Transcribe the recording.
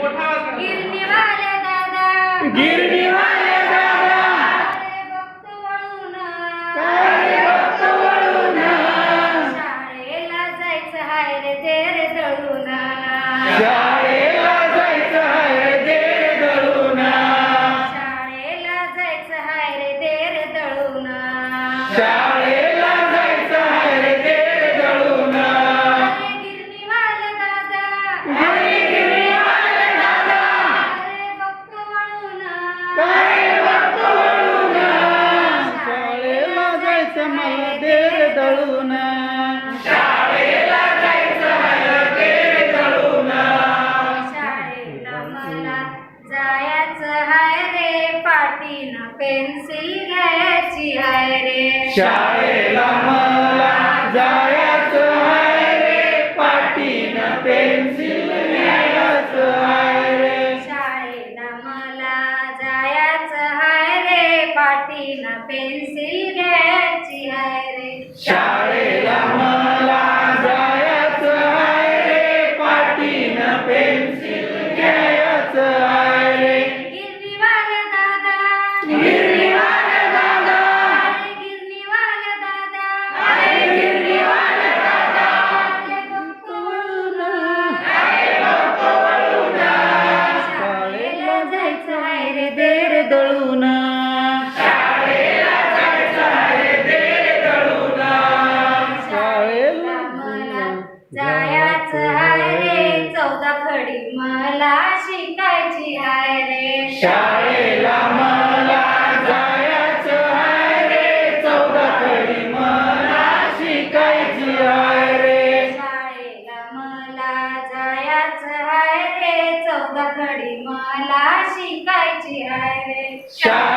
गिरणीवाल्या दादा. गिरणीवाले दादा. भक्त वळून. भक्त वळून. शाळेला जायचं हाय रे ते रे दळून. शाळेला जायचं आहे दे दळून. शाळेला जायचं हाय रे ते रे दळून जायचं हाय रे पाटीन पेन्सिल घ्यायची हाय रे. शाळेला मला जायचं आहे रे पाटीन पेन्सिल रे. शाळेला मला जायचं हाय रे पाटीन पेन्सिल घ्यायची हाय रे. शाळेला जायचं हाय रे चौदा खडी मला शिकायची हाय रे. शाळेला मला जायचं आहे रे चौदा खडी मला शिकायची आहे रे. शाळेला मला जायचं हाय रे चौदा खडी मला शिकायची हाय रे. मला